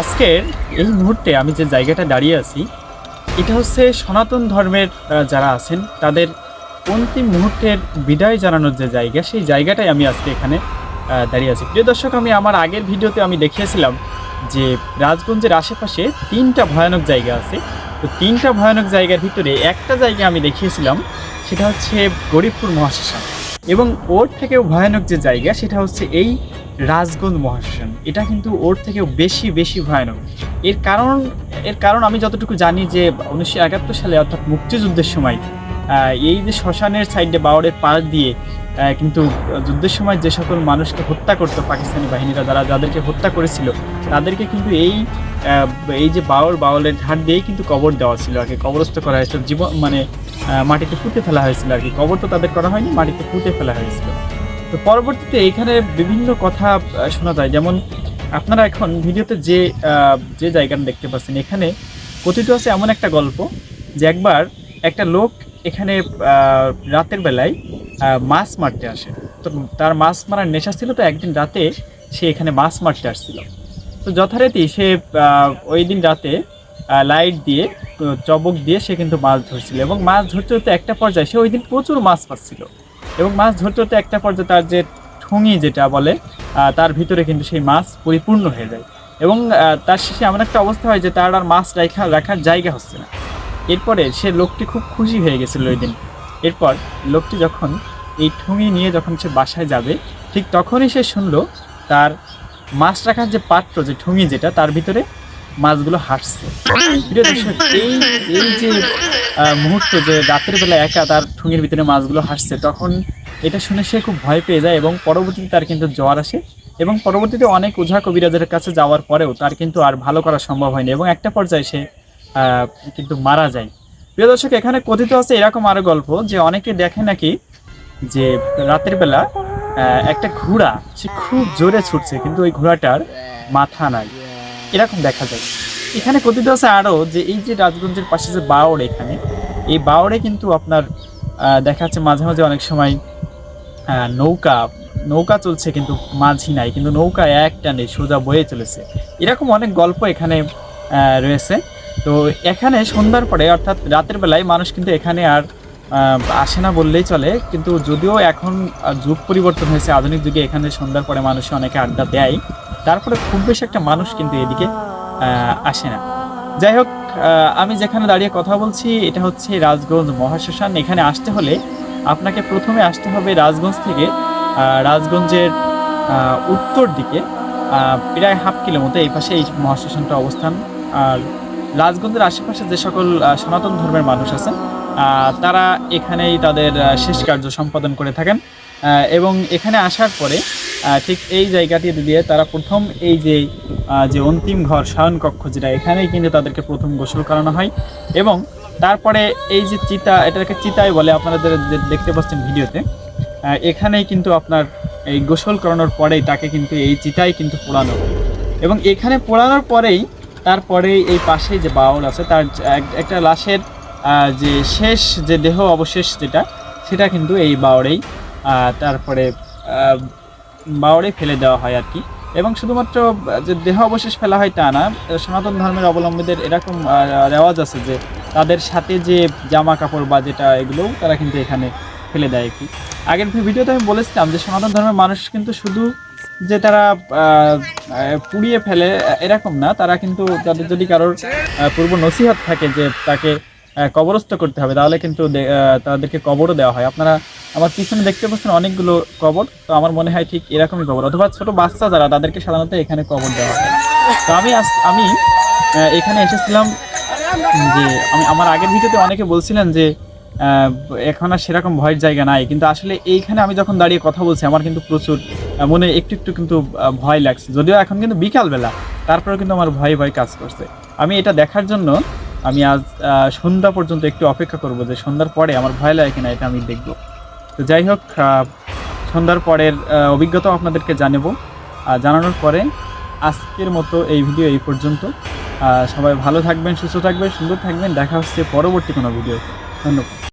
আজকের এই মুহূর্তে আমি যে জায়গাটা দাঁড়িয়ে আছি, এটা হচ্ছে সনাতন ধর্মের যারা আছেন, তাদের অন্তিম মুহূর্তের বিদায় জানানোর যে জায়গা, সেই জায়গাটাই আমি আজকে এখানে দাঁড়িয়ে আছি। প্রিয় দর্শক, আমি আমার আগের ভিডিওতে আমি দেখিয়েছিলাম যে রাজগঞ্জের আশেপাশে তিনটা ভয়ানক জায়গা আছে। তো তিনটা ভয়ানক জায়গার ভিতরে একটা জায়গা আমি দেখিয়েছিলাম, সেটা হচ্ছে গরিবপুর মহাশ্মশান। এবং ওর থেকেও ভয়ানক যে জায়গা, সেটা হচ্ছে এই রাজগঞ্জ মহাশ্মশান। এটা কিন্তু ওর থেকেও বেশি বেশি ভয়ানক। এর কারণ এর কারণ আমি যতটুকু জানি যে উনিশশো একাত্তর সালে অর্থাৎ মুক্তিযুদ্ধের সময় এই যে শ্মশানের সাইডে বাওয়ারের পাশ দিয়ে কিন্তু যুদ্ধের সময় যে সকল মানুষকে হত্যা করতো পাকিস্তানি বাহিনীরা, যারা যাদেরকে হত্যা করেছিল, তাদেরকে কিন্তু এই এই যে বাওয়ার বাউলের ধার দিয়েই কিন্তু কবর দেওয়া ছিল আর কি। কবরস্থ করা হয়েছিল, জীবন মানে মাটিতে পুঁতে ফেলা হয়েছিল আর কি। কবর তো তাদের করা হয়নি, মাটিতে পুঁতে ফেলা হয়েছিল। তো পরবর্তীতে এখানে বিভিন্ন কথা শোনা যায়। যেমন আপনারা এখন ভিডিওতে যে যে জায়গাটা দেখতে পাচ্ছেন, এখানে কথিত আছে এমন একটা গল্প যে একবার একটা লোক এখানে রাতের বেলায় মাছ মারতে আসে। তো তার মাছ মারার নেশা ছিল তো একদিন রাতে সে এখানে মাছ মারতে আসছিল। তো যথারীতি সে ওই দিন রাতে লাইট দিয়ে, চবক দিয়ে সে কিন্তু মাছ ধরছিল এবং মাছ ধরতে ধরতে একটা পর্যায়ে সে ওই দিন প্রচুর মাছ পাচ্ছিল এবং মাছ ধরতে ধরতে একটা পর্যায়ে তার যে ঠুঙি যেটা বলে তার ভিতরে কিন্তু সেই মাছ পরিপূর্ণ হয়ে যায় এবং তার শেষে এমন একটা অবস্থা হয় যে তার আর মাছ রাখা রাখার জায়গা হচ্ছে না। এরপরে সে লোকটি খুব খুশি হয়ে গেছিল ওই দিন। এরপর লোকটি যখন এই ঠুঙি নিয়ে যখন সে বাসায় যাবে, ঠিক তখনই সে শুনল তার মাছ রাখার যে পাত্র, যে ঠুঙি যেটা, তার ভিতরে মাছগুলো হাসছে এই এই যে মুহূর্ত যে রাতের বেলা একা তার ঠুঙির ভিতরে মাছগুলো হাসছে তখন এটা শুনে সে খুব ভয় পেয়ে যায় এবং পরবর্তীতে তার কিন্তু জ্বর আসে এবং পরবর্তীতে অনেক ওঝা কবিরাজের কাছে যাওয়ার পরেও তার কিন্তু আর ভালো করা সম্ভব হয়নি এবং একটা পর্যায়ে সে কিন্তু মারা যায়। প্রিয় দর্শক, এখানে কথিত আছে এরকম আরও গল্প যে অনেকে দেখে নাকি যে রাতের বেলা একটা ঘোড়া, সে খুব জোরে ছুটছে, কিন্তু ওই ঘোড়াটার মাথা নাই। এরকম দেখা যায়। এখানে কথিত আছে আরও যে এই যে রাজগঞ্জের পাশে যে বাওড় এখানে, এই বাওড়ে কিন্তু আপনার দেখা যাচ্ছে মাঝে মাঝে অনেক সময় নৌকা নৌকা চলছে কিন্তু মাঝি নাই, কিন্তু নৌকা এক টানে সোজা বয়ে চলেছে। এরকম অনেক গল্প এখানে রয়েছে। তো এখানে সন্ধ্যার পরে, অর্থাৎ রাতের বেলায় মানুষ কিন্তু এখানে আর আসে না বললেই চলে। কিন্তু যদিও এখন যুগ পরিবর্তন হয়েছে, আধুনিক যুগে এখানে সন্ধ্যার পরে মানুষ অনেকে আড্ডা দেয়। তারপরে খুব বেশি একটা মানুষ কিন্তু এদিকে আসে না। যাই হোক আমি যেখানে দাঁড়িয়ে কথা বলছি, এটা হচ্ছে রাজগঞ্জ মহাশ্মশান। এখানে আসতে হলে আপনাকে প্রথমে আসতে হবে রাজগঞ্জ থেকে রাজগঞ্জের উত্তর দিকে প্রায় হাফ কিলো মতো এই পাশে এই মহাশ্মশানটা অবস্থান। আর রাজগঞ্জের আশেপাশে যে সকল সনাতন ধর্মের মানুষ আছেন তারা এখানেই তাদের শেষ কার্য সম্পাদন করে থাকেন। এবং এখানে আসার পরে ঠিক এই জায়গাটি দিয়ে তারা প্রথম এই যে যে অন্তিম ঘর, শয়নকক্ষ, যেটা এখানেই কিন্তু তাদেরকে প্রথম গোসল করানো হয়। এবং তারপরে এই যে চিতা, এটাকে চিতাই বলে আপনারা দেখতে পাচ্ছেন ভিডিওতে এখানেই কিন্তু আপনার এই গোসল করানোর পরেই তাকে কিন্তু এই চিতাই কিন্তু পোড়ানো এবং এখানে পোড়ানোর পরেই তারপরে এই পাশে যে বাউল আছে, তার এক- একটা লাশের যে শেষ, যে দেহ অবশেষ যেটা, সেটা কিন্তু এই বাউরেই তারপরে বাউরে ফেলে দেওয়া হয় আর কি। এবং শুধুমাত্র যে দেহ অবশেষ ফেলা হয় তা না, সনাতন ধর্মের অবলম্বীদের এরকম রেওয়াজ আছে যে তাদের সাথে যে জামা কাপড় বা যেটা এগুলোও তারা কিন্তু এখানে ফেলে দেয় কি। আগের ভিডিওতে আমি বলেছিলাম যে সনাতন ধর্মের মানুষ কিন্তু শুধু যে তারা পুড়িয়ে ফেলে এরকম না। তারা কিন্তু তাদের যদি কারোর পূর্ব নসিহত থাকে যে তাকে কবরস্থ করতে হবে, তাহলে কিন্তু তাদেরকে কবরও দেওয়া হয়। আপনারা আমার পিছনে দেখতে পাচ্ছেন অনেকগুলো কবর, তো আমার মনে হয় ঠিক এরকমই কবর। অথবা ছোট বাচ্চা যারা, তাদেরকে সাধারণত এখানে কবর দেওয়া হয়। তো আমি আমি এখানে এসেছিলাম যে, আমি, আমার আগের ভিডিওতে অনেকে বলছিলেন যে এখন আর সেরকম ভয়ের জায়গা নাই। কিন্তু আসলে এইখানে আমি যখন দাঁড়িয়ে কথা বলছি, আমার কিন্তু প্রচুর মনে একটু একটু কিন্তু ভয় লাগছে। যদিও এখন কিন্তু বিকালবেলা, তারপরেও কিন্তু আমার ভয় ভয় কাজ করছে। আমি এটা দেখার জন্য আমি আজ সন্ধ্যা পর্যন্ত একটু অপেক্ষা করব যে সন্ধ্যার পরে আমার ভয় লাগে কিনা এটা আমি দেখব। তো যাই হোক সন্ধ্যার পরের অভিজ্ঞতাও আপনাদেরকে জানাব। জানানোর পরে আজকের মতো এই ভিডিও এই পর্যন্ত। সবাই ভালো থাকবেন, সুস্থ থাকবেন, সুন্দর থাকবেন। দেখা হচ্ছে পরবর্তী কোনো ভিডিওতে। ধন্যবাদ।